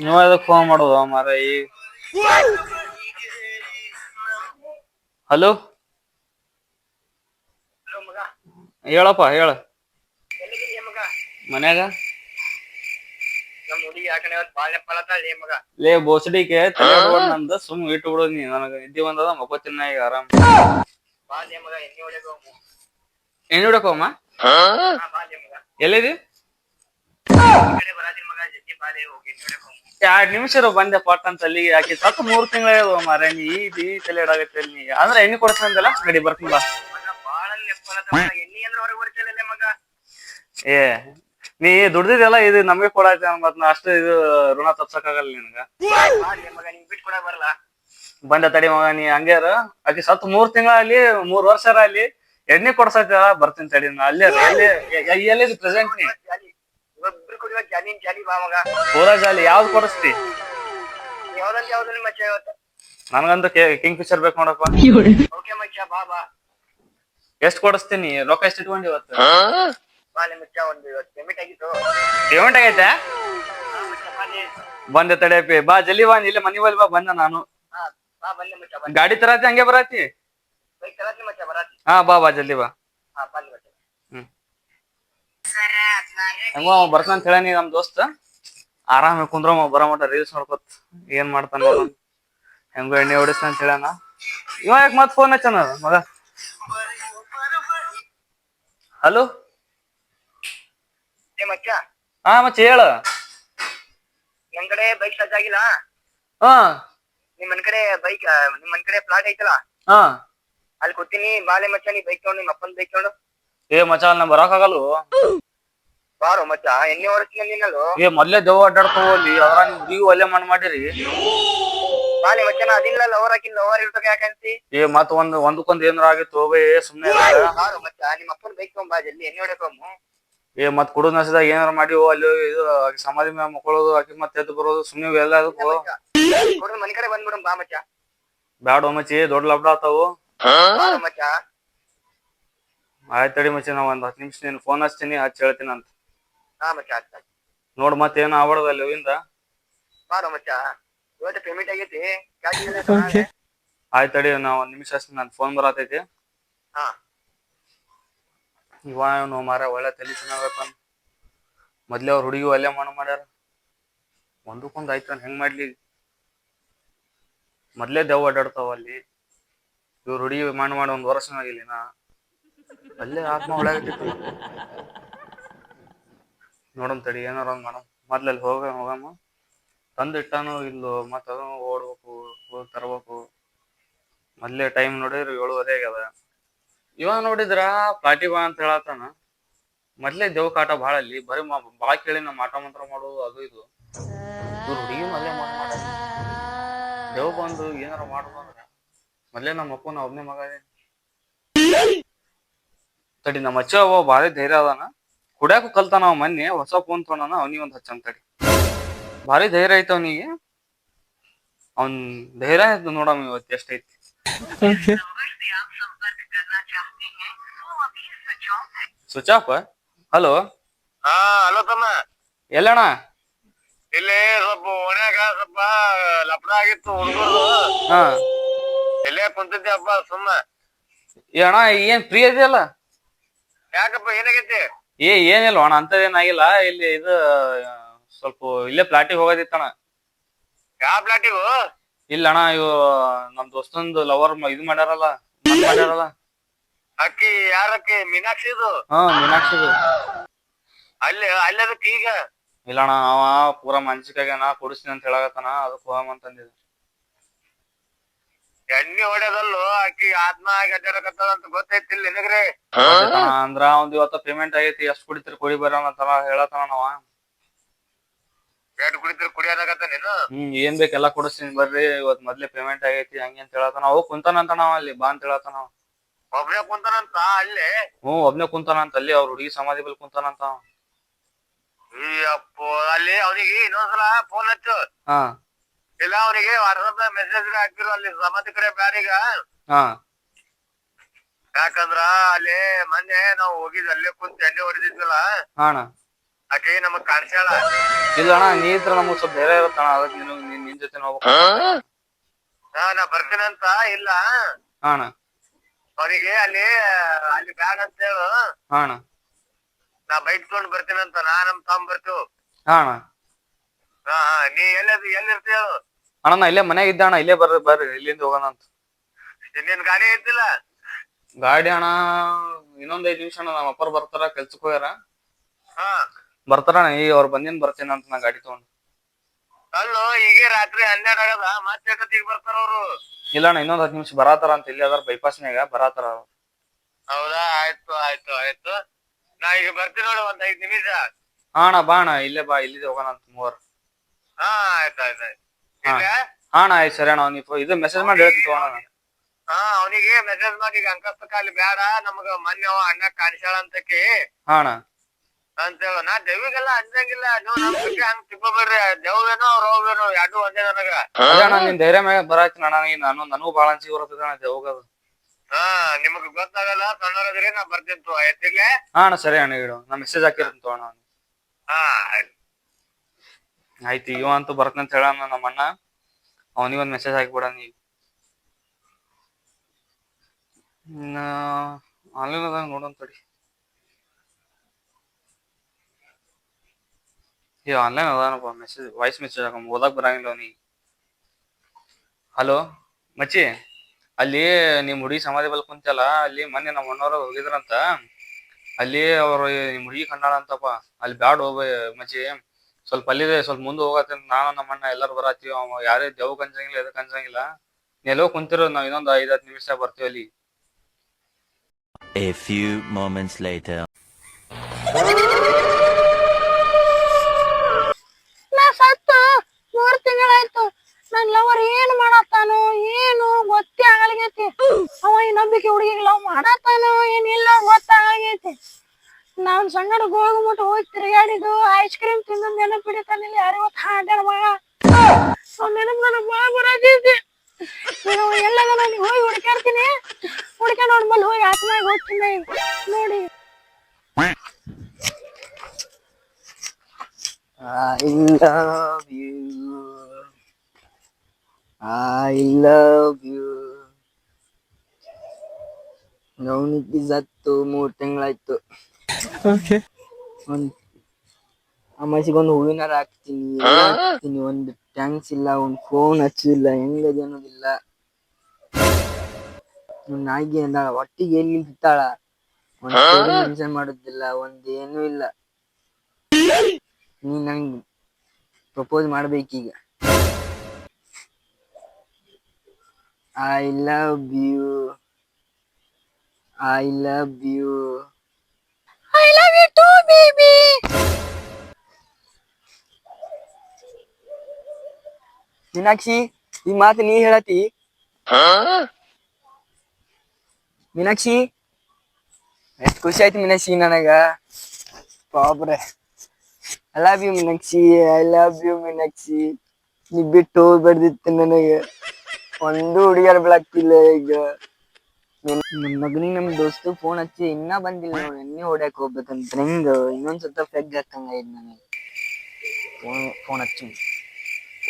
ನೀವ ಅದಕ್ಕೆ ಫೋನ್ ಮಾಡೋದು ಮಾರ ಈ? ಹಲೋ ಹೇಳಪ್ಪ ಹೇಳ. ಮನ್ಯಾಗ? ಲೇ ಬೋಸಡಿಕೆ ತಲೆ ಹೊಡ್ಕೊಂಡ್ ನಂದ ಸುಮ್ ಇಟ್ಟು ಬಿಡು ನೀ ನನಗ ನಿದ್ದೆ ಬಂದದ ಮಕ್ಕೋತಿನ ಈಗ ಆರಾಮ್. ಎಣ್ಣೆ ಹೊಡೆಕ ಎಣ್ಣೆ ಹಿಡಕೋಮ್ಮ ಎಲ್ಲಿದಿ? ಎರಡ್ ನಿಮಿಷ ಬಂದೆ ಪಾಟ್ ಅಂತ ಅಲ್ಲಿ. ಹಾಕಿ ಸತ್ ಮೂರ್ ತಿಂಗಳ ಮಾರ ನೀ, ಈ ತಲೆ ಇಡಾಗತ್ತೆ ನೀ. ಅಂದ್ರೆ ಎಣ್ಣೆ ಕೊಡ್ಸಂದಲ್ಲ ಗಡಿ ಬರ್ತೀನಿ ಬಾ. ಏ, ನೀ ದುಡ್ದಿದೆಲ್ಲ ಇದು ನಮಗೆ ಕೊಡಾಯ್ತ ಮತ್ ನಾ ಅಷ್ಟು ಇದು ಋಣ ತಪ್ಸಕ್ಕಾಗಲ್ಲ ನಿನಗ. ಬಂದ ತಡಿ ಮಗ, ನೀ ಹಂಗ್ಯಾರ. ಆಕಿ ಸತ್ ಮೂರ್ ತಿಂಗಳ ಅಲ್ಲಿ ಮೂರ್ ವರ್ಷ ಅಲ್ಲಿ ಎಣ್ಣೆ ಕೊಡ್ಸತ್ತ ಬರ್ತೀನಿ ತಡಿ ನಾ. ಅಲ್ಲೇ ಪ್ರೆಸೆಂಟ್ ನೀ? ಇಬ್ಬರು ಕುಡಿಯುವ ಜಾಲಿನ್ ಜಾಲಿ ಬಾ ಮಗ. ಪೂರಾ ಜಾಲಿ ಯಾವ್ದು ಕೊಡಿಸ್ತಿ? ಯಾವ್ದಂತ ಯಾವ್ದು ನಿಮ್ಮ ಮಚ್ಚ ಇವತ್ತು? ನನಗಂತೂ ಕಿಂಗ್ ಫಿಶರ್ ಬೇಕು ನೋಡಪ್ಪ. ಓಕೆ ಮಚ್ಚ ಬಾ ಬಾ. ಎಷ್ಟ್ ಕೊಡಿಸ್ತೀನಿ? ರೊಕ್ಕ ಎಷ್ಟ್ ಇಟ್ಕೊಂಡಿ ಇವತ್ತು? ಬಾಲಿ ಮಚ್ಚ ಒಂದು ಇವತ್ತು ಪೇಮೆಂಟ್ ಆಗಿತ್ತು. ಪೇಮೆಂಟ್ ಆಗೈತೆ? ಬಂದೆ ತಡೆಯಪ್ಪಿ ಬಾ ಜಲ್ದಿ ಬಾ ಇಲ್ಲಿ ಮನಿ ಬಲ್ಲಿ ಬಾ ಬಂದ ನಾನು. ಹಾ ಬಾ ಬಂದೆ ಮಚ್ಚ ಬಂದೆ ಗಾಡಿ ತರಾತಿ ಹಂಗೆ ಬರತಿ ಬೈಕ್ ತರತ್ನಿ ಮಚ್ಚ ಬರಾತಿ ಹಾ ಬಾ ಬಾ ಜಲ್ದಿ ಬಾ. ಹಾ ಬಂದೆ ಹೆಂಗೋ ಅವ ಬರ್ತಾನಂತ ಹೇಳನಿ ನಮ್ ದೋಸ್ತ. ಆರಾಮ ಕುಂದ್ರ ಬರೋ ಮಟ ರೀಲ್ಸ್ ನೋಡ್ಕೊತ ಏನ್ ಮಾಡ್ತಾನ ಹೆಂಗ ಎಣ್ಣೆ ಹೊಡಿಸ್ತಾನ ಅಂತ ಹೇಳಣ ಇವ ಯಾಕೆ ಮತ್ ಫೋನ್ ಹಚ್ಚನ ಮಗ? ಹಲೋ ಹಾ ಮಚ್ಚ ಹೇಳ. ನನ್ ಕಡೆ ಬೈಕ್ ಸ್ಟಾರ್ಟ್ ಆಗಿಲ್ಲ? ಹಾ. ನಿಮ್ ಕಡೆ ಬೈಕ್ ನಿಮ್ ಮನ್ ಕಡೆ ಪ್ಲಾಟ್ ಐತಲ್ಲ? ಹಾ. ಅಲ್ಲಿ ಕೊಡ್ತೀನಿ ಬಾಲೆ ಮಚ್ಚ ನೀ ಬೈಕ್ ತಗೊಂಡು ನಿಮ್ಮ ಅಪ್ಪನ ಬೈಕ್ ತಗೊಂಡು. ಏ ಮಚ್ಚ ಅಲ್ಲಿ ನಾ ಬರಾಕಾಗಲ್ಲ ಬಾರೋ ಮಚ್ಚ ಎಣ್ಣೆ ವರ್ಷದಿಂದ ನಿನ್ನಲು ಏ ಮೊದ್ಲೇ ದೆವ್ವ ಅಡ್ಡಾಡ್ತಾವ ಅಲ್ಲಿ ಅದ್ರ ನೀವು ಹುಡುಗಿ ಒಲ್ಲೆ ಮಣ್ಣು ಮಾಡಿರಿ. ಬಾಲಿ ಮಚ್ಚ ನಾ ಅದಿಲ್ಲ ಲವರ್ ಹಾಕಿಲ್ಲ ಲವರ್ ಇರ್ತಕ ಯಾಕಂತಿ ಏ ಮತ್ ಒಂದ್ ಒಂದಕ್ಕೊಂದ್ ಏನಾರ ಆಗಿತ್ತು ಹೋಗೇ ಸುಮ್ನೆ ಇರು. ಬಾರೋ ಮಚ್ಚ ನಿಮ್ಮ ಅಪ್ಪನ ಬೈಕ್ ಬಾ ಜಲ್ದಿ ಎಣ್ಣೆ ಹೊಡೆಕೊಮ್ಮು ಏ ಮತ್ ಕುಡಿದ್ ನಸದಾಗ ಏನಾರ ಮಾಡಿ ಅಲ್ಲಿ ಇದು ಆಕಿ ಸಮಾಧಿ ಮ್ಯಾಗ ಮಕ್ಕೊಳ್ಳೋದು ಆಕಿ ಮತ್ತೆ ಎದ್ದು ಬರೋದು ಸುಮ್ನೆ ಎಲ್ಲ ಅದಕ್ಕೂ. ಕೊಡು ಮನೆ ಕಡೆ ಬಂದ್ಬಿಡಮ್ ಬಾ ಮಚ್ಚ. ಬ್ಯಾಡ ಮಚ್ಚಿ ದೊಡ್ಡ ಲಬ್ಡ ಆತಾವು. ಬಾರೋ ಮಚ್ಚ. ಆಯ್ತ್ ತಡಿ ಮಚ್ಚಿ ನಾ ಒಂದ್ ಹತ್ತು ನಿಮಿಷ ನೀನು ಫೋನ್ ಹಚ್ತೀನಿ ಹಚ್ಚಿ ಹೇಳ್ತೀನಿ ಅಂತ. ಹಾ ಮಚ್ಚ ಆಯ್ತು ನೋಡ್ ಮತ್ತೇನು ಆಗ್ಬಾರ್ದು ಅಲ್ಲಿ ಹೂವಿಂದ ಬಾರೋ ಮಚ್ಚ ಇವತ್ತು ಪೇಮೆಂಟ್ ಆಗೈತಿ ಕ್ಯಾಶ್ ಇಲ್ಲ ತಗೊಂಡೆ. ಆಯ್ತ್ ತಡಿ ನಾ ಒಂದ್ ನಿಮಿಷ ಹಚ್ತೀನಿ ನಾನು ಫೋನ್ ಬರತೈತಿ. ಹಾ. ಇವ ಇವನು ಮಾರ ಒಳ್ಳೆ ತಲೆ ತಿನ್ನಬೇಕಂತ ಮೊದ್ಲೇ ಅವ್ರ ಹುಡುಗಿ ಒಲ್ಲೆ ಮಾಡ ಮಾಡ್ಯಾರ. ಒಂದಕ್ಕೊಂದು ಆಯ್ತು ಹೆಂಗ್ ಮಾಡ್ಲಿ? ಮೊದ್ಲೇ ದೆವ್ವ ಅಡ್ಡಾಡ್ತಾವ ಅಲ್ಲಿ. ಇವ್ರ ಹುಡುಗಿ ಮಾಡ ಮಾಡಿ ಒಂದ್ ವರ್ಷ ಆಗಿಲ್ಲ ನಾ ಅಲ್ಲೇ ಆತ್ಮ ಒಳಗಿತ್ತು ನೋಡಮ್ ತಡಿ, ಏನಾರ ಒಂದ್ ಮಾಡಮ್. ಮೊದ್ಲಲ್ಲಿ ಹೋಗ, ಹೋಗಮ್ಮ. ತಂದಿಟ್ಟನೋ ಇಲ್ಲೋ ಮತ್ತ ಅದನ್ನು ಓಡ್ಬೇಕು, ಹೋಗಿ ತರ್ಬೇಕು. ಮೊದ್ಲೇ ಟೈಮ್ ನೋಡಿದ್ರೆ ಏಳುವರೆ ಆಗ್ಯದ. ಇವ ನೋಡಿದ್ರ ಪಾಟಿ ಬಾ ಅಂತ ಹೇಳತ್ತಾನ. ಮೊದ್ಲೇ ದೇವ್ ಕಾಟ ಭಾಳ ಅಲ್ಲಿ. ಬರೀ ಬಾಳ ಕೇಳಿ ನಮ್ಮ ಮಾಟ ಮಂತ್ರ ಮಾಡೋದು ಅದು ಇದು. ಹುಡುಗಿ ಮೊದ್ಲೇ ಮಾಡ ದೇವ್ ಬಂದು ಏನಾರ ಮಾಡುದು ಅಂದ್ರ ಮೊದ್ಲೇ ನಮ್ಮ ಅಪ್ಪನ ಒಬ್ನೇ ಮಗ ತಡಿ ನಮ್ಮ ಅಚ್ಚ ಅವ ಭಾರಿ ಧೈರ್ಯ ಅದಾನ. ಕುಡ್ಯಾಕು ಕಲ್ತಾನ ಅವ ಮೊನ್ನೆ ಹೊಸ ಫೋನ್ ತೊಗೊಂಡಾನ ಅವನಿಗೆ ಒಂದ್ ಹಚ್ಚಂತ ತಡಿ. ಭಾರಿ ಧೈರ್ಯ ಐತ ಅವನಿಗೆ. ಅವನ್ ಧೈರ್ಯ ನೋಡಮ್ಮ ಇವತ್ತು ಎಷ್ಟೈತಿ. ಸ್ವಿಚ್ ಆಫ್ ಹಲೋ ಹಾ ಹಲೋ ತಮ್ಮ. ಎಲ್ಲಣ್ಣ? ಇಲ್ಲಿ ಸ್ವಲ್ಪ ಓಣ್ಯಾಗ ಸ್ವಲ್ಪ ಲಪಡ ಆಗಿತ್ತು ಹುಡುಗರು ಹಾ. ಇಲ್ಲೇ ಕುಂತಿದ್ದೆ ಅಪ್ಪ ಸುಮ್ಮ. ಏ ಅಣ್ಣ ಏನ್ ಫ್ರೀ ಇದೆಯಲ್ಲ ಯಾಕಪ್ಪ ಏನಾಗೈತಿ? ಏ ಏನಿಲ್ಲ ಅಣ್ಣ ಅಂತದೇನಾಗಿಲ್ಲ ಇಲ್ಲಿ ಇದು ಸ್ವಲ್ಪ ಇಲ್ಲೇ ಪ್ಲಾಟಿಗೆ ಹೋಗೋದಿತ್ತಣ್ಣ ಯಾವ ಪ್ಲಾಟಿಗೂ? ಇಲ್ಲ ಅಣ್ಣ ಇವು ನಮ್ ದೋಸ್ತಂದು ಲವರ್ ಇದು ಮಾಡ್ಯಾರಲ್ಲ ಮದ್ವೆ ಮಾಡ್ಯಾರಲ್ಲ. ಅಕ್ಕಿ ಯಾರಕ್ಕಿ ಮೀನಾಕ್ಷಿದು? ಹಾ ಮೀನಾಕ್ಷಿದು. ಅಲ್ಲಿ ಅಲ್ಲದಕ್ಕೆ ಈಗ? ಇಲ್ಲ ಅಣ್ಣ ಅವ ಪೂರಾ ಮನ್ಸಿಕಾಗ ಕೊಡಿಸ್ತೀನಿ ಅಂತ ಹೇಳಕತ್ತಾನ ಅದಕ್ಕೆ ಹೋಗಮ್ ಅಂತಂದಿದ್ದ ಎಣ್ಣೆ ಹೊಡೆದಲ್ಲೂ ಆಕಿ ಆತ್ಮ ಗಡ್ಡಾಡಕತ್ತದ ಅಂತ ಗೊತ್ತೈತಿಲ್ಲ ನಿನಗ್ರಿ? ಅಂದ್ರ ಒಂದ್ ಇವತ್ತ ಪೇಮೆಂಟ್ ಆಗೈತಿ ಎಷ್ಟ್ ಕುಡಿತೀರಿ ಕುಡಿ ಬರೋಣ ಅಂತ ಹೇಳತ್ತಾನ ನಾವ. ಬೇಡ ಕುಡಿದ್ರೆ ಕುಡಿಯೋದಾಗತ್ತ ನೀನು? ಹ್ಮ್ ಏನ್ ಬೇಕ್ ಎಲ್ಲಾ ಕೊಡಿಸ್ತೀನಿ ಬರ್ರಿ ಇವತ್ ಮೊದ್ಲೇ ಪೇಮೆಂಟ್ ಆಗೈತಿ ಹಂಗೆ ಅಂತ ಹೇಳತ್ತಾನ. ಅವ್ ಕುಂತಾನಂತ ನಾವ್ ಅಲ್ಲಿ ಬಾ ಅಂತ ಹೇಳತ್ತಾನ ಅವ. ಒಬ್ನೇ ಕುಂತಾನಂತ ಅಲ್ಲಿ? ಹ್ಮ್ ಒಬ್ನೇ ಕುಂತಾನಂತ ಅಲ್ಲಿ ಅವ್ರ ಹುಡುಗಿ ಸಮಾಧಿ ಬಲ್ ಕುಂತಾನಂತ ಏ ಈ ಅಪ್ಪೋ ಅಲ್ಲಿ ಅವನಿಗೆ ಇನ್ನೊಂದ್ಸಲ ಫೋನ್ ಹಚ್ಚು. ಹಾ. ಇಲ್ಲ ಅವನಿಗೆ ವಾಟ್ಸಪ್ ಮೆಸೇಜ್ ಹಾಕಿರು ಅಲ್ಲಿ ಸಮಾಧಿ ಕಡೆ ಬ್ಯಾರೀಗ ಹಾ. ಯಾಕಂದ್ರ ಅಲ್ಲಿ ಮೊನ್ನೆ ನಾವು ಹೋಗಿದ್ ಅಲ್ಲೇ ಕುಂತ ಎಣ್ಣೆ ಹೊಡೆದಿದ್ವಲ್ಲ? ಆಕೆ ಅಣ್ಣ ಆಕಿ ನಮಗ್ ಕಾಣಿಸ್ಯಾಳ. ಇಲ್ಲ ಅಣ್ಣ ನೀ ಇದ್ರ ನಮಗ್ ಸ್ವಲ್ಪ ಬೇರೆ ಇರುತ್ತಣ ಅದಕ್ಕೆ ನೀನು ನಿನ್ ನಿನ್ ಜೊತೆ ಹೋಗ್ಬೇಕು. ಹಾ ನಾ ಬರ್ತೀನಂತ ಇಲ್ಲ. ಹಾ ಅಣ್ಣ ಅವನಿಗೆ ಅಲ್ಲಿ ಅಲ್ಲಿ ಬ್ಯಾಡ ಅಂತ ಹೇಳು. ಹಾ ಅಣ್ಣ ನಾ ಬೈಕ್ ತಗೊಂಡ್ ಬರ್ತೀನಂತ ನಾ ನಮ್ ತಮ್ಮ ಬರ್ತೀವಿ. ಹಾ ಅಣ್ಣ ಹಾ ಹಾ, ನೀ ಎಲ್ಲಿ ಎಲ್ಲಿರ್ತೀಯ. ಹೇಳು ಅಣ್ಣ ನಾ ಇಲ್ಲೇ ಮನ್ಯಾಗ ಇದ್ದ ಅಣ್ಣ ಇಲ್ಲೇ ಬರ್ರಿ ಬರ್ರಿ ಇಲ್ಲಿಂದ ಹೋಗೋಣ ಅಂತ. ಇನ್ನೇನ್ ಗಾಡಿ ಐತಿಲ್ಲ? ಗಾಡಿ ಅಣ್ಣ ಇನ್ನೊಂದ್ ಐದ್ ನಿಮಿಷ ಅಣ್ಣ ನಮ್ಮ ಅಪ್ಪರ್ ಬರ್ತಾರ ಕೆಲ್ಸಕ್ ಹೋಗ್ಯಾರ. ಹಾ. ಬರ್ತಾರ ಅಣ್ಣ ಈಗ ಅವ್ರು ಬಂದಿನ್ ಬರ್ತೀನಿ ಅಂತ ನಾ ಗಾಡಿ ತಗೊಂಡು. ಅಲ್ಲೋ ಈಗ ರಾತ್ರಿ ಹನ್ನೆರಡು ಆಗದ ಮತ್ತೆ ಈಗ ಬರ್ತಾರ ಅವ್ರು? ಇಲ್ಲ ಅಣ್ಣ ಇನ್ನೊಂದ್ ಹತ್ತು ನಿಮಿಷ ಬರಾತಾರ ಅಂತ ಇಲ್ಲಿ ಅದಾರ ಬೈಪಾಸ್ನ್ಯಾಗ ಬರಾತಾರ ಅವ್ರು. ಹೌದಾ ಆಯ್ತು ಆಯ್ತು ಆಯ್ತು. ನಾ ಈಗ ಬರ್ತೀನಿ ನೋಡಿ ಒಂದ್ ಐದ್ ನಿಮಿಷ. ಹಾ ಅಣ್ಣ ಬಾ ಅಣ್ಣ ಇಲ್ಲೇ ಬಾ ಇಲ್ಲಿದೆ ಹೋಗೋಣ ಅಂತ ಮೂವರು. ಹಾ ಆಯ್ತು ಆಯ್ತು ಆಯ್ತು. ಹಾ. ಅಣ್ಣ ಆಯ್ತು ಸರಿ ಅಣ್ಣ ನೀವು ಇದು ಮೆಸೇಜ್ ಮಾಡಿ ಹೇಳ್ತೀನಿ ತಗೋಣ ಹಾ ಅವನಿಗೆ ಮೆಸೇಜ್ ಮಾಡಿ ಈಗ ಅಂಕಸ್ತಕ ಅಲ್ಲಿ ಬೇಡ ನಮಗ ಮೊನ್ನೆ ಅವ ಅಣ್ಣ ಕಾಣಿಸ್ಯಾಳ ಅಂತಕಿ ಹಾ ಅಣ್ಣ. ಅಂತ ಹೇಳೋ ನಾ ದೇವಿಗೆಲ್ಲ ಅಂಜಂಗಿಲ್ಲ ನೀವು ನಮ್ ಬಗ್ಗೆ ಹಂಗ್ ತಿಳ್ಕೊಬೇಡ್ರಿ ಅವ್ರ ಹೋಗ್ಬೇನೋ ಎರಡು ಒಂದೇ ನನಗ. ಅದೇ ಅಣ್ಣ ನಿನ್ ಧೈರ್ಯ ಮ್ಯಾಗ ಬರಾಯ್ತು ಅಣ್ಣ ನೀನ್ ನಾನು ನನಗೂ ಬಾಳ ಅಂಚಿ ಬರ್ತದೆ ಅಣ್ಣ ಇದು ಹೋಗೋದು ಹಾ ನಿಮಗ್ ಗೊತ್ತಾಗಲ್ಲ ಸಣ್ಣರದ್ರಿ ನಾ ಬರ್ತೀನಿ ತೋ ಆಯ್ತಿರ್ಲೆ ಹಾ ಅಣ್ಣ ಸರಿ ಅಣ್ಣ ಇಡು. ನಾ ಮೆಸೇಜ್ ಹಾಕಿರ್ತೀನಿ ತಗೋಣ ಹಾ ಆಯ್ತು. ಆಯ್ತು, ಇವ ಅಂತೂ ಅಂತ ಹೇಳ ನಮ್ಮ ಅಣ್ಣ. ಅವನಿಗೆ ಒಂದು ಮೆಸೇಜ್ ಹಾಕಿಬಿಡ ನೀ ಇನ್ನ ಆನ್ಲೈನ್ ಅದ ನೋಡೋಣ ತಡಿ. ಏ ಆನ್ಲೈನ್ ಅದಾನಪ್ಪ ಮೆಸೇಜ್ ವಾಯ್ಸ್ ಮೆಸೇಜ್ ಹಾಕ ಓದಕ್ ಬರಂಗಿಲ್ಲ ಅವನಿಗೆ. ಹಲೋ ಮಚ್ಚಿ, ಅಲ್ಲಿ ನಿಮ್ ಹುಡುಗಿ ಸಮಾಧಿ ಬಲ್ ಕುಂತಲ್ಲ ಅಲ್ಲಿ ಮೊನ್ನೆ ನಮ್ಮ ಅಣ್ಣವ್ರು ಹೋಗಿದ್ರಂತ. ಅಲ್ಲಿ ಅವ್ರು ನಿಮ್ ಹುಡುಗಿ ಕಂಡಾಳ ಅಂತಪ್ಪ ಅಲ್ಲಿ ಬ್ಯಾಡ ಹೋಗ ಮಚ್ಚಿ. ಸ್ವಲ್ಪ ಅಲ್ಲಿದೆ ಸ್ವಲ್ಪ ಮುಂದೆ ಹೋಗತ್ತೆ ನಾನು ನಮ್ಮ ಅಣ್ಣ ಎಲ್ಲರೂ ಬರತ್ತೀವಿ. ಅವ ಯಾರೇ ದೇವ್ ಕಂಜಂಗಿಲ್ಲ ಎದಕ್ ಕಂಜಂಗಿಲ್ಲ ಎಲ್ಲೋ ಕುಂತಿರೋ ನಾವು ಇನ್ನೊಂದು ಐದ್ ಹತ್ತು ನಿಮಿಷ ಬರ್ತೀವಿ ಅಲ್ಲಿ. A few moments later. ನಾ ಸತ್ತು. ಮೂರ್ ತಿಂಗಳಾಯ್ತು. ನನ್ ಲವರ್ ಏನ್ ಮಾಡತ್ತಾನೋ ಏನು ಗೊತ್ತೇ ಆಗಲಿಗೈತಿ ಅವ ನಂಬಿಕೆ ಹುಡುಗಿಗೆ ಲವ್ ಮಾಡತ್ತಾನೋ ಏನಿಲ್ಲ ಗೊತ್ತಾಗೈತಿ ನಾವ್ ಸಂಗಡ ಮುಟ್ಟ ಹೋಗಿ ತಿರುಗಾಡಿದ್ದು ಐಸ್ ಕ್ರೀಮ್ ತಿಂದ ನೆನಪು ಹಿಡಿತಾನಿಲ್ಲ ಅರವತ್ತು ಹಾಡ್ಯಾಡ ಮಗ ನೆನಪು ನನಗೆ ಭಾಳ ಹೋಗಿ ಹುಡ್ಕಾಡ್ತೀನಿ ಹುಡ್ಕೊಂಡು ಅವ್ನ ಮೇಲೆ ಹೋಗಿ ಆತ್ಮಾಗ ಹೋಗ್ತೀನಿ. ನೋಡಿ. I love you. I love you. ಗೌನಿಗೆ ಸತ್ತು ಮೂರ್ ತಿಂಗಳಾಯ್ತು. ಒಂದ್ ಅಮಾಸಿಗೊಂದು ಹೂವಿನಾರ ಹಾಕ್ತೀನಿ ಎಲ್ಲ ಹಾಕ್ತೀನಿ ಒಂದು ಟ್ಯಾಂಕ್ಸ್ ಇಲ್ಲ ಒಂದು ಫೋನ್ ಹಚ್ಚಿಲ್ಲ ಹೆಂಗದೆ ಅನ್ನೋದಿಲ್ಲ. ಒಂದ್ ನಾಯಿಗೆ ಅಂದಾಳ ಒಟ್ಟಿಗೆ ಎಲ್ಲಿ ಇರ್ತಾಳ ಒಂದ್ ಮೆನ್ಷನ್ ಮಾಡೋದಿಲ್ಲ ಒಂದ್ ಏನೂ ಇಲ್ಲ. ನೀ ನಂಗೆ propose ಮಾಡ್ಬೇಕೀಗ. I love you I love you I love you too baby Meenakshi, ಈ ಮಾತು ನೀ ಹೇಳತಿ? ಮೀನಾಕ್ಷಿ, ಎಷ್ಟ್ ಖುಷಿ ಆಯ್ತು ಮೀನಾಕ್ಷಿ ನನಗ. ಬಾಬ್ರೆ I love you Meenakshi I love you Meenakshi. ನೀ ಬಿಟ್ಟು ಹೋಗ್ಬಾರ್ದಿತ್ತು ನನಗೆ. ಒಂದು ಹುಡುಗಿಯರ್ ಬಿಡಾಕ್ತಿಲ್ಲ ಈಗ. ನಮ್ಮ ಮಗನಿಗೆ ನಮ್ ದೋಸ್ತು ಫೋನ್ ಹಚ್ಚಿ ಇನ್ನ ಬಂದಿಲ್ಲ ನೋಡಿ, ಎಣ್ಣೆ ಹೊಡ್ಯಾಕ್ ಹೋಗ್ಬೇಕಂತ. ಹೆಂಗ? ಇನ್ನೊಂದ್ ಸ್ವಲ್ಪ ಫೆಗ್ ಹಾಕಂಗ ಇದ್ ನನಗೆ. ಫೋನ್ ಫೋನ್ ಹಚ್ಚಿ.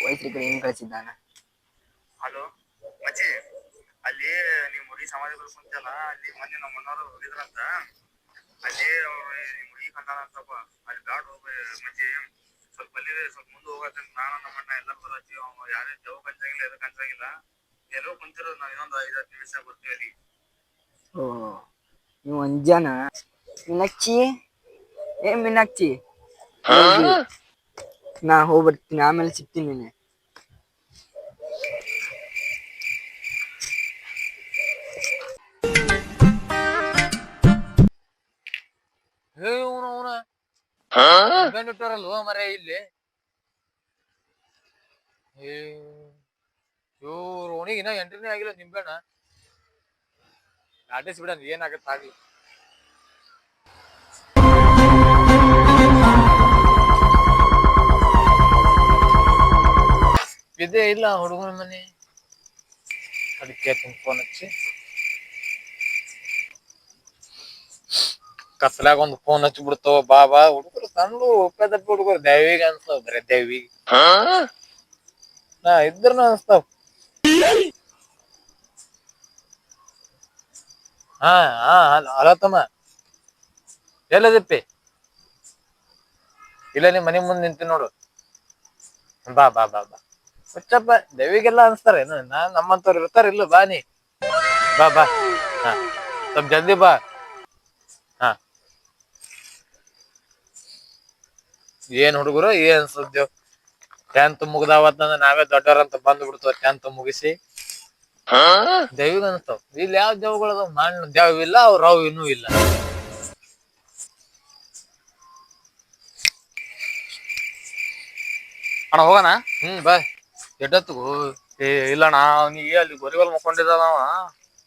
ವಯಸ್ಸರಿ ಕಡೆ ಏನ್ ಕಳ್ಸಿದ್ದಾನ? ಹಲೋ, ಮಚ್ಚಿ, ಅಲ್ಲಿ ನಿಮ್ ಹುಡುಗಿ ಸಮಾಧಿ ಬಲ್ ಕುಂತಲ್ಲ ಅಲ್ಲಿ ಮೊನ್ನೆ ನಮ್ಮ ಅಣ್ಣವ್ರು ಹೋಗಿದ್ರಂತ ಅಲ್ಲಿ ಅವ್ರು ನಿಮ್ ಹುಡುಗಿ ಕಂಡಾಳ ಅಂತಪ್ಪ ಅಲ್ಲಿ ಬ್ಯಾಡ ಹೋಗ ಮಚ್ಚಿ. ಸ್ವಲ್ಪ ಅಲ್ಲಿ, ಸ್ವಲ್ಪ ಮುಂದೆ ಹೋಗತ್ತೆ ನಾನು, ನಮ್ಮ ಅಣ್ಣ ಎಲ್ಲರೂ ಬರತ್ತೀವಿ ಅವ ಯಾರೇ ದೇವ್ ಕಂಚಾಗಿಲ್ಲ ಎದಕ್ ಕಂಚಾಗಿಲ್ಲ ಎಲ್ಲೋ ಕುಂತಿರೋದು ನಾವು ಇನ್ನೊಂದು ಐದ್ ಹತ್ತು ನಿಮಿಷ ಬರ್ತೀವಿ ಅಲ್ಲಿ. ಓ ನೀವು ಅಂಜಾನ ಮೀನಾಕ್ಷಿ ಏ ಮೀನಾಕ್ಷಿ. ನಾ ಹೋಗ್ಬರ್ತೀನಿ ಆಮೇಲೆ ಸಿಗ್ತೀನಿ ನೀನೆ ಹೇ ಇವನು ಅವನ. ಕಂಡಿಟ್ಟಾರಲ್ವ ಮರ ಇಲ್ಲಿ? ಏ ಇವ್ರು ಓಣಿಗೆ ಇನ್ನ ಎಂಟ್ರಿನೇ ಆಗಿಲ್ಲ ನಿಂಬೆಣ್ಣ. ನಾಟಿಸ್ ಬಿಡ ಏನಾಗುತ್ತೆ ಆಗ್ಲಿ. ಇದೇ ಇಲ್ಲ ಹುಡುಗನ ಮನೆ. ಅದಕ್ಕೆ ಫೋನ್ ಹಚ್ಚಿ. ಕತ್ಲಾಗ ಒಂದು ಫೋನ್ ಹಚ್ಚಿ ಬಿಡ್ತಾವ ಬಾ ಬಾ. ಹುಡುಗರು ಸಣ್ಣ ಉಪ್ಪದ ಹುಡುಗರು ದೇವಿಗೆ ಅನ್ಸ್ತಾವ ಬರೇ ಹಾ? ನಾ ಇದ್ರನ ಅನ್ಸ್ತಾವ. ಹಾ ಹಾ, ಹಲೋ ತಮ್ಮ. ಎಲ್ಲದಿಪ್ಪಿ ಇಲ್ಲ ನಿಮ್ ಮನೆ ಮುಂದೆ ನಿಂತಿ ನೋಡು. ಬಾ ಬಾ ಬಾ ಬಾ. ಹುಚ್ಚಪ್ಪ, ದೇವಿಗೆಲ್ಲ ಅನ್ಸ್ತಾರೇನು ನಾ ನಮ್ಮಂತವ್ರು ಇರ್ತಾರ. ಇಲ್ಲ, ಬಾ ನೀ. ಬಾ ಬಾ. ಹಾ, ಸ್ವಲ್ಪ ಜಲ್ದಿ ಬಾ. ಹಾ. ಏನ್ ಹುಡುಗರು, ಏನ್ ಸುದ್ದಿ ಟೆಂತ್ ಮುಗ್ದಾವತ್ತಂದ್ರೆ ನಾವೇ ದೊಡ್ಡವ್ರಂತ ಬಂದ್ ಬಿಡ್ತಾವ ಟೆಂತ್ ಮುಗಿಸಿ. ದೈವಿಗ ಅನ್ಸ್ತಾವ ಇಲ್ಲಿ ಯಾವ ದೇವಗಳು ಅದಾವ ಮಣ್ಣು ದೇವ ಇಲ್ಲ ಅವ್ರ ಅವು ಇನ್ನೂ ಇಲ್ಲ. ಅಣ್ಣ ಹೋಗೋಣ? ಹ್ಮ್ ಬಾ ಎಷ್ಟೊತ್ತಿಗೂ ಏ ಇಲ್ಲ ಅಣ್ಣ ಅವ್ನಿಗೆ ಅಲ್ಲಿ ಗೊರಿವಲ್ ಮಕ್ಕೊಂಡಿದ್ದ ನಾವ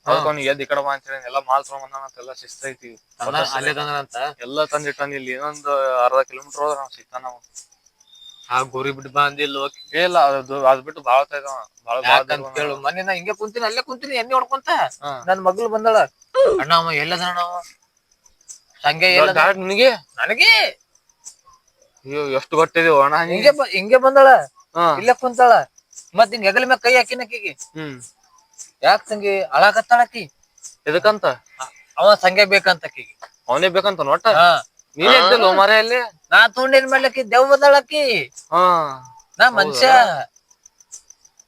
ಅದಕ್ಕೆ ಅವ್ನಿಗೆ ಎದ್ದು ಈ ಕಡೆ ಬಾ ಅಂತ ಹೇಳಿ ಎಲ್ಲ ಮಾಲ್ ತಗೊಂಡ್ ಎಲ್ಲ ಶಿಸ್ತೈತಿ ಅಲ್ಲೇ ತಂದ್ರಂತ? ಎಲ್ಲ ತಂದಿಟ್ಟಾನ ಇಲ್ಲಿ. ಇನ್ನೊಂದು ಅರ್ಧ ಕಿಲೋಮೀಟರ್ ಹೋದ್ರೆ ನಾವು ಸಿಗ್ತಾನ ನಾವು ಆ ಗೋರಿ ಬಿಟ್ಟು ಬಂದಿಲ್ಲ ಏ ಇಲ್ಲ ಅದು ಅದ್ ಬಿಟ್ಟು ಭಾಳ ತೈದ ಭಾಳ ಯಾಕಂತ ಕೇಳು ಮೊನ್ನೆ ನಾ ಹಿಂಗೆ ಕುಂತೀನಿ ಅಲ್ಲೇ ಕುಂತೀನಿ ಎಣ್ಣೆ ಹೊಡ್ಕೊಂತ. ಹಾ. ನನ್ ಮಗಳು ಬಂದಾಳ. ಅಣ್ಣ ಅವ ಎಲ್ಲದ ಅಣ್ಣ ಅವ? ಸಂಗೆ ನಿನಗೆ? ನನಗೆ? ಅಯ್ಯೋ ಎಷ್ಟು ಗೊತ್ತಿದೀವ ಅಣ್ಣ ಹಿಂಗೆ ಬ- ಹಿಂಗೆ ಬಂದಾಳ. ಹಾ. ಇಲ್ಲೇ ಕುಂತಾಳ. ಮತ್ ಹಿಂಗ ಹೆಗಲ ಮ್ಯಾಗ ಕೈ ಹಾಕಿನ ಆಕಿಗೆ. ಹ್ಮ್. ಯಾಕ ತಂಗಿ ಅಳಾಕತ್ತಾಳ ಆಕಿ? ಎದಕ್ಕಂತ? ಅವ ಸಂಗೆ ಬೇಕಂತ ಆಕಿಗೆ. ಅವನೇ ಬೇಕಂತ ನೋಟ? ಹಾ. ನೀನ್ ಮರೆ ಅಲ್ಲಿ ನಾ ತೊಗೊಂಡೇನ್ ಮಾಡ್ಲಕ್ಕಿ? ದೆವ್ವದಳಕ್ಕಿ ಬಂದಾಳ ಆಕಿ ಹಾ. ನಾ ಮನುಷ್ಯ.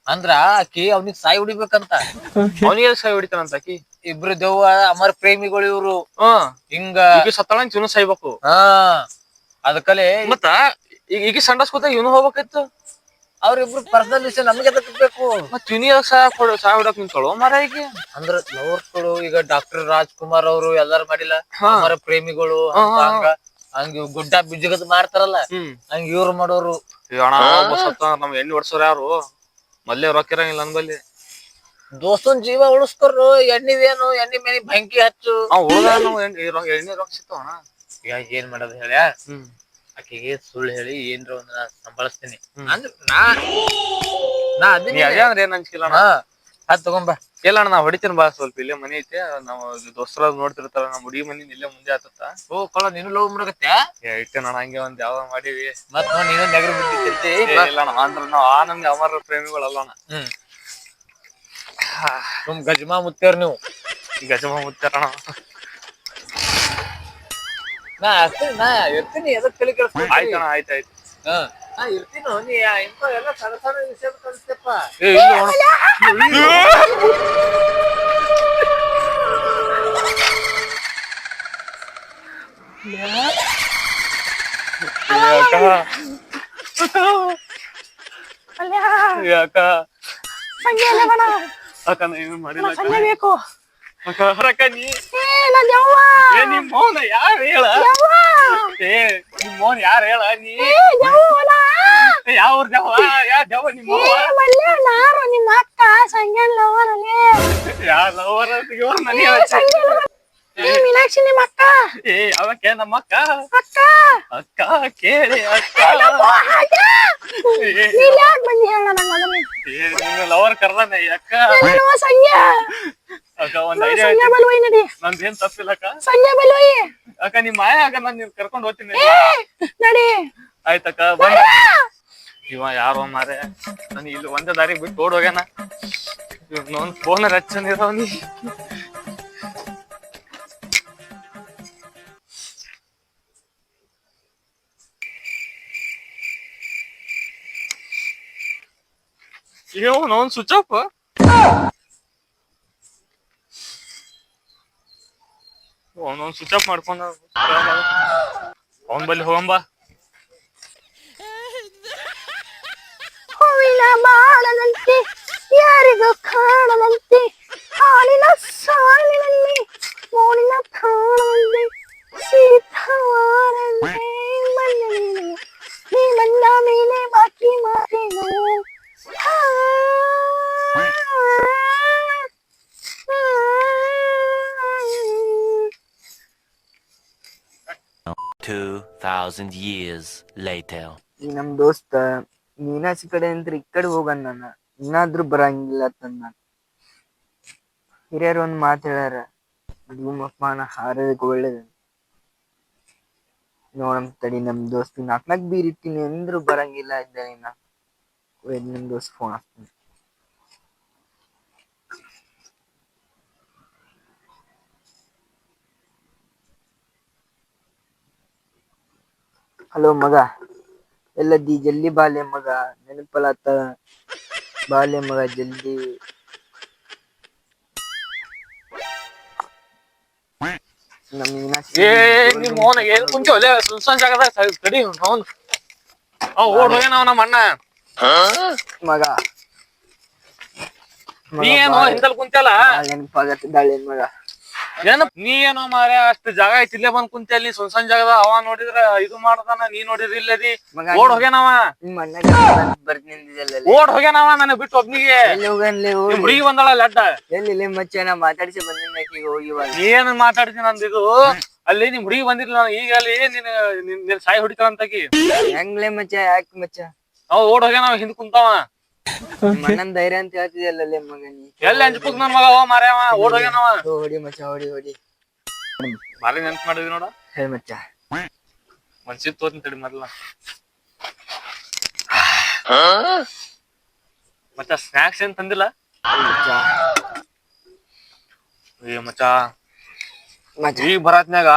ಅಂದ್ರ ಆಕಿ ಅವ್ನಿಗ್ ಸಾಯಿ ಹೊಡಿಬೇಕಂತ. ಅವನಿಗೆ ಸಾಯಿ ಹೊಡಿತಾನಂತ ಆಕಿ? ಇಬ್ರು ದೆವ್ವ ಅಮರ ಪ್ರೇಮಿಗಳು ಇವ್ರು. ಹಾ. ಹಿಂಗ ಈಗ ಸತ್ತಾಳ ಅಂತ ಇವನು ಸಾಯ್ಬೇಕು. ಹಾ. ಅದಕ್ಕಲೆ ಮತ್ತ ಈಗ ಈಗ ಸಂಡಸ್ ಕೂತ ಇವನು ಹೋಗ್ಬೇಕಿತ್ತು? ಅವ್ರಿಬ್ರು ಪರ್ಸನಲ್ ವಿಷಯ ನಮ್ಗೆ ಎದಕ್ ಬೇಕು? ಮತ್ ಇವನಿ ಸಾಯ ಕೊಡ ಸಾಯ ಹೊಡಕ್ ನಿಂತಳು ಮರ ಈಗ ಅಂದ್ರ ಲವರ್ಸ್ಗಳು ಈಗ ಡಾಕ್ಟರ್ ರಾಜ್ಕುಮಾರ್ ಅವರು ಎಲ್ಲಾರು ಮಾಡಿಲ್ಲ. ಅಮರ ಪ್ರೇಮಿಗಳು ಹಾ, ಅಂತ ಹಂಗ. ಹಂಗ ಗುಡ್ಡ ಬಿಜ್ಜಗದ್ ಮಾಡ್ತಾರಲ್ಲ ಹಂಗ ಇವ್ರು ಮಾಡೋರು. ನಮ್ ಎಣ್ಣೆ ಹೊಡ್ಸೋರ್ ಯಾರು? ಮೊದ್ಲೇ ರೊಕ್ಕ ಇರಂಗಿಲ್ಲ ನನ್ ಬಲ್ಲಿ. ದೋಸ್ತನ್ ಜೀವ ಉಳಿಸ್ಕೊರು ಎಣ್ಣಿದೇನು ಎಣ್ಣೆ ಮೇಲೆ ಬೆಂಕಿ ಹಚ್ಚು. ಎಣ್ಣೆ ರೊಕ್ಕ ಸಿಗ್ತಾವ ಅಣ್ಣ? ಈಗ ಏನ್ ಮಾಡೋದು ಹೇಳ್ಯಾ? ಆಕೆಗೆ ಸುಳ್ಳು ಹೇಳಿ ಏನ್ರ ಒಂದ್ ಸಂಬಳಸ್ತೀನಿ ಅಂದ್ರೆ ನಾ ನಾ ಅದೇ ಅಂದ್ರೆ ಏನ್ ಅನ್ಸಿಲ್ಲ ಅದ್ ತಗೊಂಬ ಇಲ್ಲ ಅಣ್ಣ ನಾ ಹೊಡಿತೀನಿ ಬಾ ಸ್ವಲ್ಪ ಇಲ್ಲೇ ಮನಿ ಐತೆ ನಾವು ದೋಸ್ತರ ನೋಡ್ತಿರ್ತಾರ ನಮ್ಮ ಹುಡುಗಿ ಮನಿ ಇಲ್ಲೇ ಮುಂದೆ ಆತತ್ತ. ಓ ಕೊಳ ನೀನು ಲವ್ ಏ ಇಟ್ಟೆ ನಾನು ಹಂಗೆ ಒಂದ್ ಯಾವ ಮಾಡಿವಿ. ಮತ್ ನೋಡ್ ನೀನು ನೆಗರು ಬಿದ್ದಿರ್ತಿ ಏ, ಇಲ್ಲ ಅಣ್ಣ ಅಂದ್ರ ನಾವ್ ಆ ನಮ್ಗೆ ಅಮರ ಪ್ರೇಮಿಗಳಲ್ಲ ಅಣ್ಣ. ಹ್ಮ್. ನಮ್ ಗಜ್ಮಾ ಮುತ್ತೇರ್ ನೀವು. ಗಜಮಾ ಮುತ್ತೇರ ನಾ ಅಷ್ಟೇ ನಾ ಇರ್ತೀನಿ ಎದಕ್ ತಲೆ ಕೆಡಿಸ್ಕೊಂತಿ? ಆಯ್ತಣ್ಣ ಆಯ್ತಾಯ್ತು ಹಾ. ಇರ್ತೀನಿ ನೀ ಇಂಥ ಎಲ್ಲ ಸಣ್ಣ ಸಣ್ಣ ವಿಷಯ ಕಲಿಸ್ತಪ್ಪ ಏ ಇಲ್ಲ ಅಣ್ಣ. ಏ ಅಕ್ಕ ಅಲ್ಯಾ ಏ ಅಕ್ಕ ಸಂಜೆ ಅಲ್ಲೇ ಬಣ ಅಕ್ಕ ನಾ ಏನು ಮಾಡಿಲ್ಲ ಅಕ್ಕ. ಸಂಜೆ ಬೇಕು ಅಕ್ಕ ಅಕ್ಕ ನೀ ಏ ನಾ ದೆವ್ವ ಏ ನಿಮ್ ಮೌನ ಯಾರು ಹೇಳ ದೆವ್ವ ಏ ನಿಮ್ ಮೌನ್ ಯಾರು ಹೇಳ ನೀ ಏ ದೆವ್ವನ ಏ, ಯಾವ ದೆವ್ವ ಯಾ ದೆವ್ವ ನಿಮ್ಮ ಮಲ್ಯ ನಾರು ನಿಮ್ಮ ಅಕ್ಕ ಸಂಜೆ ಲವರಲ್ಲಿ ಯಾ ಲವರ್ ನನಗೆ ಏ ಸಂಜೆ ಏ. ಮೀನಾಕ್ಷಿ ನಿಮ್ಮ ಅಕ್ಕ. ಏ ಅವಕ್ಕೆ ನಮ್ಮ ಅಕ್ಕ? ಅಕ್ಕ. ಅಕ್ಕ ಕೇಳಿ ಅಕ್ಕ. ಅಕ್ಕ! ನೀನ್ ಯಾಕ್ ಬಂದಿ ಹೇಳ ನಂಗ್ ಅದನ್ನ ಏ ನಿನ್ನ ಲವರ್ ಕರ್ದಾನೆ ಅಕ್ಕ. ಎಲ್ಲನೋ ಸಂಜೆ. ಅಕ್ಕ ಒಂದ್ ಐಡಿಯಾ ಬಲ್ವೈ ನಡಿ. ನಂದೇನ್ ತಪ್ಪಿಲ್ಲ ಅಕ್ಕ. ಸಂಜೆ ಬಲ್ವೈ. ಅಕ್ಕ ನಿಮ್ ಮಾಯ ಆಗ ನಾನ್ ನೀವ್ ಕರ್ಕೊಂಡ್ ಹೋಗ್ತೀನಿ. ನಡಿ. ಆಯ್ತಕ್ಕ ಬಂದ. ಇವ ಯಾರೋ ಮಾರೆ. ನಾನು ಇಲ್ಲಿ ಒಂದೇ ದಾರಿ ಬಿಟ್ಟು ಓಡ್ ಹೋಗ್ಯಾನ. ನೋನ್ ಫೋನ್ ಹಚ್ಚಂದಿರವನಿ ಇವನ್ ಸ್ವಿಚ್ ಆಫ್ ಅವನೊಂದ್ ಸ್ವಿಚ್ ಆಫ್ ಮಾಡ್ಕೊಂಡ ಅವನ್ ಬಲ್ಲಿ ಹೋಗಂಬಾ. ಬಾಳದಂತೆ ಯಾರಿಗೂ ಕಾಣದಂತೆ ಹಾಲಿನ ಸಾಲಿನಲ್ಲಿ ಮೋನಿನ ಕಾಣದಂತೆ ಸೀತಾವಾರಂತೆ ಬಂದ ನೀನು ನೀ ಬಂದ ಮೇಲೆ ಬಾಕಿ ಮಾತೇನು ಆ, Two thousand years later. ಈಗ ನಮ್ ದೋಸ್ತ ಮೀನಾಕ್ಷಿ ಕಡೆ ಅಂತ ಈ ಕಡೆ ಹೋಗನ್ ನಾನು. ಇನ್ನಾದ್ರೂ ಬರಂಗಿಲ್ಲ ತಂದ ಹಿರಿಯರು ಒಂದ್ ಮಾತ್ ಹೇಳ್ಯಾರ ಧೂಮಪಾನ ಹಾರೋದಕ್ಕೆ ಒಳ್ಳೇದ. ನೋಡಮ್ ತಡಿ ನಮ್ ದೋಸ್ತಿ ನಾಕ್ ನಾಕ್ ಬೀರಿತೀನಿ ಅಂದ್ರು ಬರಂಗಿಲ್ಲ ಇದ್ದಾನೆ ಒಯ್ದ್ ನಮ್ ದೋಸ್ತ್ ಫೋನ್ ಹಾಕ್ತೀನಿ ಹಲೋ ಮಗ. ಎಲ್ಲದ್ದಿ ಜಲ್ದಿ ಬಾಲೆ ಮಗ ನೆನಪಲತ್ತ ಬಾಲೆ ಮಗ ಜಲ್ದಿ ಏ ನಿಮ್ ಮೋನ ಏನ್ ಕುಂಚೋಲೆ ಸುಲ್ಸಾನ್ ಜಾಗದಾಗ ಸ- ತಡಿ ಅವ್ನ್ ಅವ್ ಓಡ್ ಹೋಗ್ಯಾನ ಅವ ನಮ್ಮ ಅಣ್ಣ. ಮಗ. ನೀ ಏನೋ ಹಿಂದಲ್ ಕುಂತಲ್ಲ ನೆನಪಾಗತ್ತಿದ್ದಾಳೆ ಮಗ. ಏನ ನೀ ಏನೋ ಮಾರೇ ಅಷ್ಟು ಜಾಗ ಐತಿ ಇಲ್ಲೇ ಬಂದ್ ಕುಂತಿ ಅಲ್ಲಿ ಸಣ್ಣ ಜಾಗದ ಅವ ನೋಡಿದ್ರ ಇದು ಮಾಡ್ತಾನ ನೀ ನೋಡಿದ್ರ ಇಲ್ಲದಿ ಮಗ ಓಡ್ ಹೋಗ್ಯಾನವ ಓಡ್ ಹೋಗ್ಯಾನವ ನನಗ್ ಬಿಟ್ಟು ಒಬ್ನಿಗೆ. ಎಲ್ಲಿ ಹೋಗನ್ಲೆ ನಿಮ್ ಹುಡುಗಿ ಬಂದಾಳ ಲಡ್ಡ ಎಲ್ಲಿ ಇಲ್ಲಿ ಮಚ್ಚ ನಾ ಮಾತಾಡಿಸಿ ಬಂದಿನ ಆಕಿಗೆ ಹೋಗಿ ಏನ್ ಮಾತಾಡ್ತೀನಿ ನಂದಿದು ಅಲ್ಲಿ ನಿಮ್ ಹುಡುಗಿ ಬಂದಿರ್ಲಿಲ್ಲ ಈಗ ಅಲ್ಲಿ ನಿನ್ ನಿನ್- ನಿನ್ ಸಾಯಿ ಹೊಡಿತಾಳ ಅಂತಕಿ ಹೆಂಗ್ಲೆ ಮಚ್ಚ ಯಾಕೆ ಮಚ್ಚ? ಅವ್ ಓಡ್ ಹೋಗ್ಯಾನವ ಹಿಂದ್ ಕುಂತಾವ. ನಿಮ್ಮ ಅಣ್ಣನ್ ಧೈರ್ಯ ಅಂತ ಹೇಳ್ತಿದ್ಯಲ್ಲ ಮಗನಿ. ಎಲ್ಲ ಅಂಜ್ಪುಕ್ ನನ್ ಮಗ? ಓ ಮಾರ್ಯಾವ ಓಡ್ ಹೋಗ್ಯಾನವ ಹೋ, ಹೊಡಿ ಮಚ್ಚ ಹೊಡಿ ಹೊಡಿ. ಬಾರಿ ನೆನ್ಪ್ ಮಾಡಿದ್ವಿ ನೋಡ. ಹೇ ಮಚ್ಚ. ಮನ್ಸಿ ತೋತಿನ್ ತಡಿ ಮೊದ್ಲ. ಮತ್ತ ಸ್ನಾಕ್ಸ್ ಏನ್ ತಂದಿಲ್ಲ? ಮಚ್ಚ. ಏ ಮಚ್ಚ. ಮಚ್ಚ. ಈಗ ಬರಾತ್ನ್ಯಾಗ?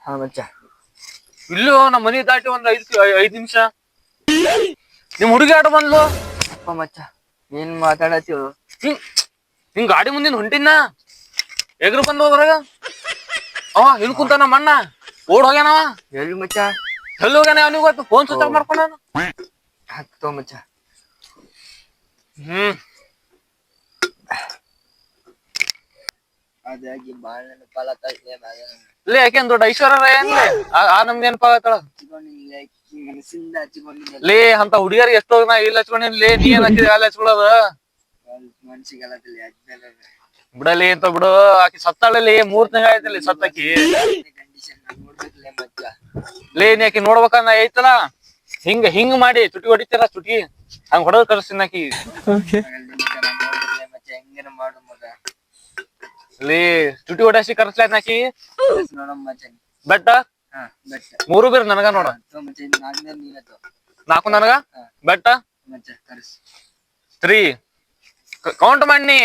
ಹಾ ಮಚ್ಚ. ಇಲ್ಲೂ ನಮ್ಮ ಮನಿ ದಾಟಿ ಒಂದ್ ಐದ್ ಐದ್ ನಿಮಿಷ. ನಿಮ್ ಹುಡುಗಿ ಆಟ ಬಂದ್ಲು? ಅಪ್ಪ ಮಚ್ಚ ಏನ್ ಮಾತಾಡತ್ತೀವ್ ಹಿಂಗ್ ಹಿಂಗ್ ಗಾಡಿ ಮುಂದಿನ ಹೊಂಟಿನ ಎಗ್ರು ಬಂದ್ ಹೋದ್ರಾಗ ಅವ ಹಿಂದ್ ಕುಂತಾನ ಮಣ್ಣ ಓಡ್ ಹೋಗ್ಯಾನವ ಎಲ್ಲಿ ಮಚ್ಚ? ಎಲ್ಲಿ ಹೋಗ್ಯಾನ ಅವನಿಗೆ ಗೊತ್ತು? ಫೋನ್ ಸ್ವಿಚ್ ಆಫ್ ಮಾಡ್ಕೊಂಡ ಹಾಕ್ತೋ ಮಚ್ಚ. ಹ್ಮ್. ಅದಾಗಿ ಬಾಳ ನೆನಪಾಲತ್ತ ಲೇ ಯಾಕೇನ್ ದೊಡ್ಡ ಐಶ್ವರ್ಯ ರಾಯ್ ಏನ್ಲೆ? ಆ ನಮ್ಗೆ ನೆನಪಾಗತ್ತಳ. ಮನಸ್ಸಿಂದ ಲೇ ಅಂತ ಹುಡುಗಿಯರಿಗೆ ಎಷ್ಟೋ ನಾ ಇಲ್ಲ ಹಚ್ಕೊಂಡಿನ್ ಲೇ ನೀ ಏನ್ ಹಚ್ಚಿದ ಅಲ್ಲಿ ಹಚ್ಕೊಳ್ಳೋದು ಬಿಡಲಿ ಅಂತ ಬಿಡು. ಆಕಿ ಸತ್ತಾಳಲ್ಲಿ ಮೂರ್ ತಿಂಗಳ ಆಯ್ತಲ್ಲಿ ಸತ್ತಾಕಿ ಕಂಡೀಷನ್ ನೋಡ್ಬೇಕಲ್ಲ ಮಚ್ಚ ಲೇ ನೀ ಆಕಿ ನೋಡ್ಬೇಕನ್ನ ಐತಲ್ಲ? ಹಿಂಗ ಹಿಂಗ್ ಮಾಡಿ ಚುಟಿ ಹೊಡಿತೀರ ಚುಟಿ ಹಂಗ ಹೊಡೆದ್ ಕಳಿಸ್ತೀನಿ ಆಕಿ. ನೋಡ್ಬೇಕಲ್ಲ ಮಚ್ಚ ಹೆಂಗೇನ ಮಾಡು ಮಗ ಲೇ ಚುಟಿ ಹೊಡೆಸಿ ಕರ್ಸ್ಲಾಯ್ತ ಆಕಿ. ಬಟ್ ಮಚ್ಚ ಬೆಟ್ಟ? ಮೂರು ಬೀರ್ ನನಗ ನೋಡ. ತೋ ಮಚ್ಚ ನಾಲ್ಕನೇ ನೀನತ್ತು ನಾಲ್ಕು ನನಗ? ಬೆಟ್ಟ? ಮಚ್ಚ ಕರ್ಸ್. ತ್ರೀ. ಕೌಂಟ್ ಮಾಡಿ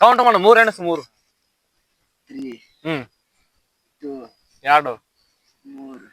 ಕೌಂಟ್ ಮಾಡು ಮೂರ್ ಎಣಸ್ ಮೂರು. ತ್ರೀ. ಹ್ಮ್. ಟೂ. ಎರಡು. ಮೂರು.